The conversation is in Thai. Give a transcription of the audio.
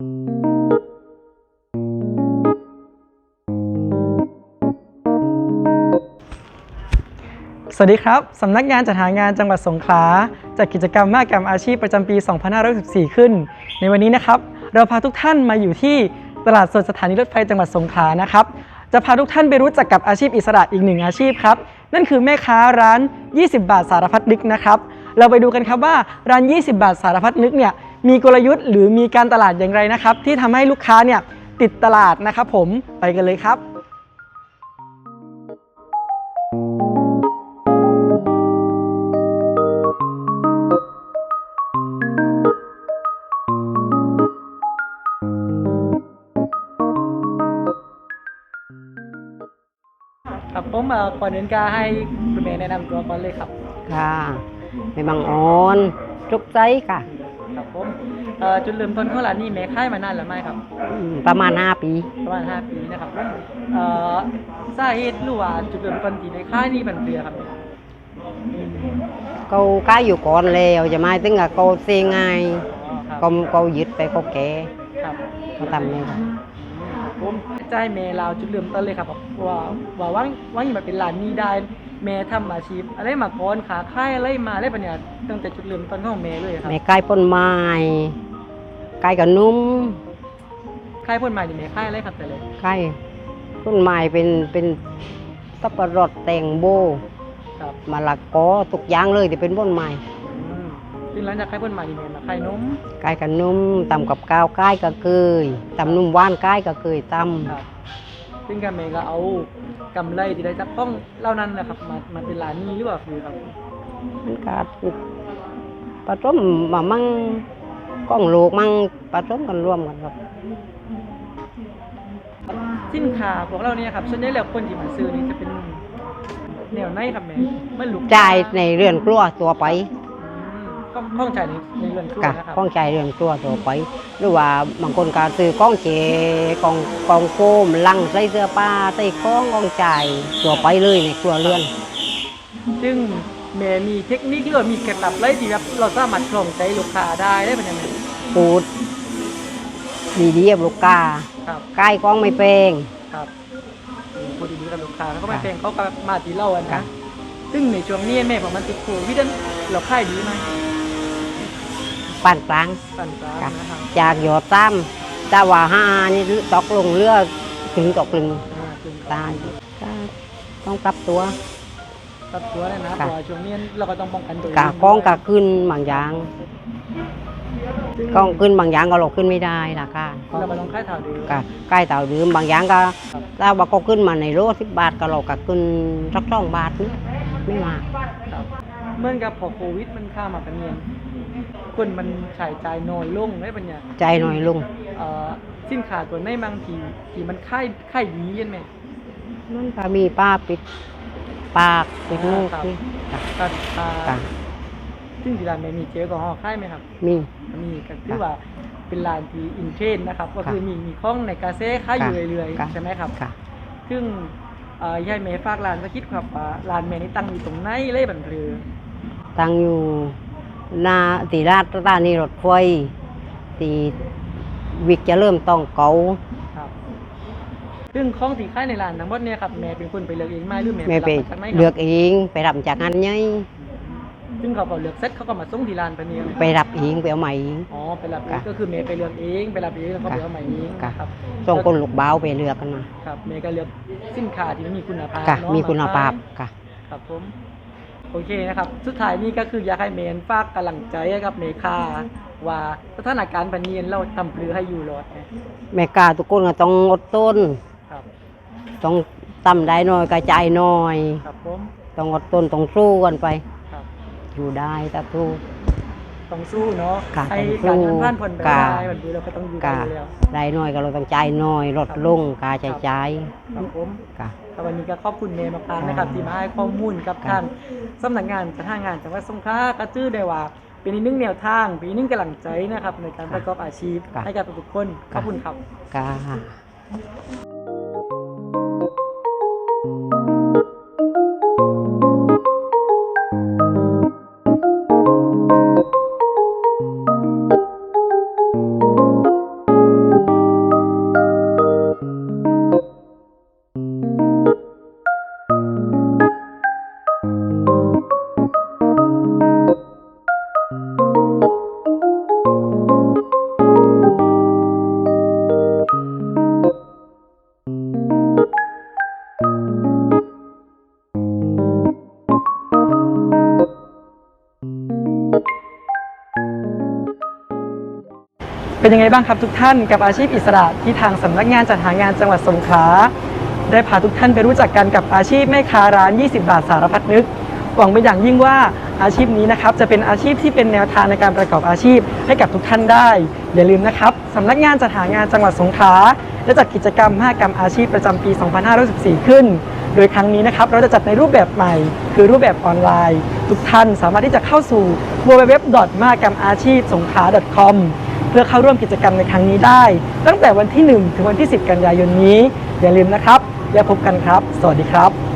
สวัสดีครับ สำนักงานจัดหางานจังหวัดสงขลาจัดกิจกรรมมหกรรมอาชีพประจำปี 2564 ขึ้น ในวันนี้นะครับ เราพาทุกท่านมาอยู่ที่ตลาดสดสถานีรถไฟจังหวัดสงขลานะครับ จะพาทุกท่านไปรู้จักกับอาชีพอิสระอีกหนึ่งอาชีพครับ นั่นคือแม่ค้าร้าน 20 บาทสารพัดนึกนะครับ เราไปดูกันครับว่าร้าน 20 บาทสารพัดนึกเนี่ย มีกลยุทธ์หรือมีการตลาดอย่างไรนะครับ ที่ทำให้ลูกค้าเนี่ยติดตลาดนะครับผมไปกันเลยครับครับผมเอ่อก่อนอื่นก็ให้คุณเมย์แนะนำตัวก่อนเลยครับ ค่ะในบางออนจุกใจค่ะครับ ผมเอ่อจุดเริ่มต้นของร้านนี้เมย์ค่ายมานานหรือไม่ครับ อืมประมาณ 5 ปี ประมาณ 5 ปีนะครับผมเอ่อสาเหตุหรือว่าจุดเริ่มต้นที่ในค่ายนี้มันเปลี่ยครับ เขาก้ายอยู่ก่อนแล้วจะมาถึงกับเขาเซงไงอ๋อครับเขาเขายึดไปเขาแก่ครับ เขาทำเลยค่ะ ผมใจายเมย์เราจุดเริ่มต้นเลยครับว่าว่าว่างว่างมาเป็นร้านนี้ได้เมย์ทำอาชีพ อะไรมาก่อนขาค่ายอะไรมาอะไรปัญญาตั้งแต่จุดเริ่มต้นของเมย์เลยครับแม่ก้ายป้นไม้ก้ายกับนุ่มค่ายพ่นใหม่นี่เมย์ค่ายอะไรครับแต่เลยก้ายต้นไม้เป็นเป็นสับปะรดแตงโบครับมะละกอทุกอย่างเลยที่เป็นต้นไม้ อืมซึ่งหลังจากค่ายพ่นใหม่นี่เมย์มาค่ายนมก้ายกับนุ่มตำกับข้าวก้ายกับเกยตำนุ่มหว่านก้ายกับเกยตครับซึ่งกาเมย์ก็เอากำไรที่ได้จากต้องเหล่านั้นนะครับมามาเป็นร้านนี้หรือเปล่าคือครับำมันก็ผสมมามั่งก้องลูกมั่งผสมกันรวมกันครับสินค้าพวกเราเนี่ยครับส่วนใหญ่แล้วคนที่มาซื้อนี่จะเป็นแนวไหนครับแม่ไม่ลูกจ่ายในเรือนครัวตัวไปอืม ข้องข้องใจในในเรือนครัวกะนะครับ ข้องใจายเรือนครัวตัวไปหรือว่าบางคนก็ซื้อกล้องเจกองกองโฟมลังใส่เสื้อผ้าใส่กล้องกองจ่ายตัวไปเลยในครัวเรือน ซึ่งแม่มีเทคนิคหรือว่ามีเคล็ดลับอะไรที่แบบเราสามารถคล่องใจลูกค้าได้ได้เป็นยังไงปูดดีดีๆกับลูกกาครับใกล้กล้องไม่เปง ครับพูดดีๆกับลูกค้าแล้วก็ไม่ครับเพลงเขาก็มาตีเล่ากันครันะบซึ่งในช่วงนี้แม่ของมันติดโควิดนั้นเราค่ายดีไหม ปั่นกลางสั่นกลางครับนะครับจากหยอดซ้ำแต่ว่าห้านี่ตกลงเรือถึงตกลึงอ่าถึงตายก็ต้องปรับตัว ตัดตัวเลยนะครัเพบราะว่าช่วงนี้เราก็ต้องป้องกันตัวเองกะกล้องกะขึ้นบางอย่างซึ่งกล้องขึ้นบางอย่างก็เราขึ้นไม่ได้ล่ะค่ะเราก็ต้องค่ายถ่าวดีก็ใกล้เต่าดื่มบางอย่างก็ถ้าว่าก็ขึ้นมาในโลสิบบาทก็เราก็ขึ้นสักสองบาทนี่ไม่มาก ครับ เหมื่อนกับพอโควิดมันข้ามมาเป็นเนียนคนมันใช้จ่ายน้อยลงได้ปัญญาใจหน่อยลุงเอ่อสินค้าตัวในบางทีที่มันค่ายค่ายดีเห็นไหม มันก็มีป้าปิด ปากปิดมูกครับนี่จ้ะตัดตาจ้ะซึ่งที่ร้านแม่มีเจลแอลกอฮอล์ค่ายไหมครับ มี มีก็คือว่าเป็นร้านที่อินเทรนด์นะครับ ก็คือค่ะมีมีข้องในกาเซ่ค่ายอยู่ค่ะเรื่อยค่ะ ๆใช่ไหมครับ ค่ะ ซึ่งเอ่อยายเมย์ฝากร้านสักคิดครับว่าร้านแม่นี่ตั้งอยู่ตรงไหนเลยบันเรือ ตั้งอยู่หน้าตีราชสถานีรถไฟตีวิกจะเริ่มต้องเกาครับซึ่งข้องที่ค่ายในร้านทั้งหมดเนี่ยครับแม่เป็นคนไปเลือกเองไหมหรือแม่ไม่ไปรับมาจากไหนครับเลือกเองไปรับจากงานใหญ่ซึ่งเขาก็เลือกเซ็ตเขาก็มาส่งที่ร้านไปเนี่ยไปรับเองไปเอาใหม่เอง อ๋อไปรับเองค่ะก็คือเมย์ไปเลือกเองไปรับเองแล้วเขาไปเอาใหม่เองค่ะ ครับส่งคนลูกบ้าวไปเลือกกันมาครับเมย์ก็เลือกสินค้าที่มีคุณภาพค่ะ เนาะมีคุณภาพขยค่ะ ครับผม โอเคนะครับ สุดท้ายนี้ก็คืออยากให้เมนฝากกำลังใจให้กับเมคาว่าสถานการณ์ปันนี้เราทำพลือให้อยู่รอดนะแม่กาทุกคนก็ต้องอดทนครับ ต้องตั้มได้หน่อยกระจายหน่อย ครับผม ต้องอดทนต้องสู้กันไป ครับ อยู่ได้ถ้าสู้ ต้องสู้เนาะค่ะให้ต้องการสู้ผ่านพ้นไปค่ะได้วันนี้เราก็ต้องอยู่กะกันอยู่แล้วได้หน่อยก็เราต้องจ่ายหน่อยลดลงกาจ่ายจ่ายครับผมกะครับวันนี้ก็ขอบคุณเมย์มากๆนะครับที่มาให้ข้อมูลกับค่ะทางสำนักงานจัดหางานจังหวัดสงขลากระจื้อได้ว่าเป็นอีกหนึ่งแนวทางเป็นอีกหนึ่งกำลังใจนะครับในการประกอบอาชีพค่ะให้กับทุกๆคนขอบคุณครับกา เป็นยังไงบ้างครับทุกท่านกับอาชีพอิสระที่ทางสำนักงานจัดหางานจังหวัดสงขลาได้พาทุกท่านไปรู้จักกันกับอาชีพแม่ค้าร้าน 20 บาทสารพัดนึกหวังเป็นอย่างยิ่งว่าอาชีพนี้นะครับจะเป็นอาชีพที่เป็นแนวทางในการประกอบอาชีพให้กับทุกท่านได้ อย่าลืมนะครับสำนักงานจัดหางานจังหวัดสงขลาได้จัดกิจกรรมมหกรรมอาชีพประจำปี 2514ขึ้น โดยครั้งนี้นะครับเราจะจัดในรูปแบบใหม่ คือรูปแบบออนไลน์ ทุกท่านสามารถที่จะเข้าสู่ www. มหกรรมอาชีพสงขลา .com เพื่อเข้าร่วมกิจกรรมในครั้งนี้ได้ ตั้งแต่วันที่ 1 ถึงวันที่ 10 กันยายนนี้ อย่าลืมนะครับ แล้วพบกันครับ สวัสดีครับ